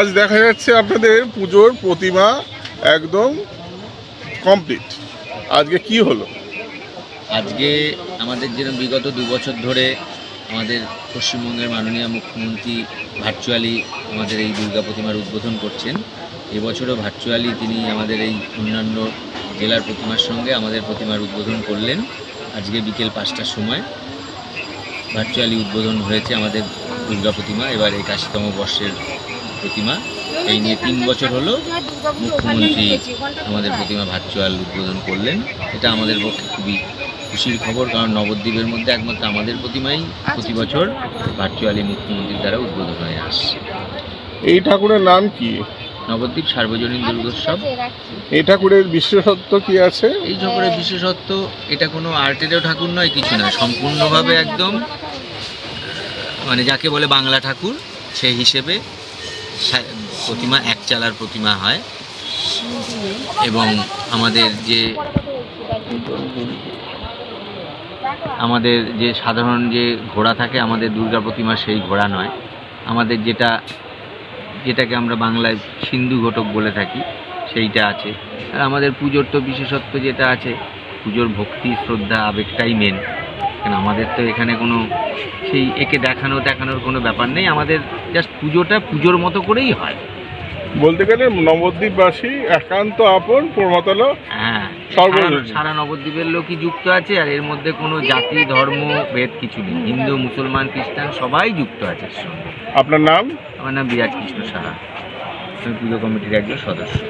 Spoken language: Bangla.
আজ দেখা যাচ্ছে আপনাদের পুজোর প্রতিমা একদম কমপ্লিট আজকে কি হলো? আজকে আমাদের যেরকম বিগত দু বছর ধরে আমাদের পশ্চিমবঙ্গের মাননীয় মুখ্যমন্ত্রী ভার্চুয়ালি আমাদের এই দুর্গা প্রতিমার উদ্বোধন করছেন। এবছরও ভার্চুয়ালি তিনি আমাদের এই অন্যান্য জেলার প্রতিমার সঙ্গে আমাদের প্রতিমার উদ্বোধন করলেন। আজকে বিকেল পাঁচটার সময় ভার্চুয়ালি উদ্বোধন হয়েছে আমাদের দুর্গা প্রতিমা। এবার একাশিতম বর্ষের প্রতিমা। এই নিয়ে তিন বছর হলো মুখ্যমন্ত্রী আমাদের প্রতিমা ভার্চুয়াল উদ্বোধন করলেন। এটা আমাদের পক্ষে খুবই খুশির খবর কারণ নবদ্বীপের মধ্যে একমাত্র আমাদের প্রতিমাই প্রতি বছর ভার্চুয়ালি মুখ্যমন্ত্রীর দ্বারা উদ্বোধন হয়ে আসছে। এই ঠাকুরের নাম কি? নবদ্বীপ সার্বজনীন দুর্গোৎসব। এই ঠাকুরের বিশেষত্ব কি আছে? এই ঠাকুরের বিশেষত্ব এটা কোনো আর্টেরও ঠাকুর নয় কিছু না সম্পূর্ণভাবে একদম মানে যাকে বলে বাংলা ঠাকুর সেই হিসেবে প্রতিমা, এক চালার প্রতিমা হয়। এবং আমাদের যে আমাদের যে সাধারণ যে ঘোড়া থাকে, আমাদের দুর্গা প্রতিমা সেই ঘোড়া নয়। আমাদের যেটা, যেটাকে আমরা বাংলায় সিন্ধু ঘটক বলে থাকি, সেইটা আছে। আর আমাদের পুজোর তো বিশেষত্ব যেটা আছে, পুজোর ভক্তি, শ্রদ্ধা, আবেগটাই মেন কারণ আমাদের তো এখানে কোনো সেই একে দেখানো দেখানোর কোনো ব্যাপার নেই। আমাদের জাস্ট পুজোটা পুজোর মতো করেই হয়। বলতে গেলে নবদ্বীপবাসী একান্ত আপন প্রমতল হ্যাঁ। সারা- নবদ্বীপের লোকই যুক্ত আছে আর এর মধ্যে কোনো জাতি ধর্ম ভেদ কিছু নেই। হিন্দু মুসলমান খ্রিস্টান সবাই যুক্ত আছে এর সঙ্গে। আপনার নাম? আমার নাম বিরাজ কৃষ্ণ সাহা। আমি পুজো কমিটির একজন সদস্য।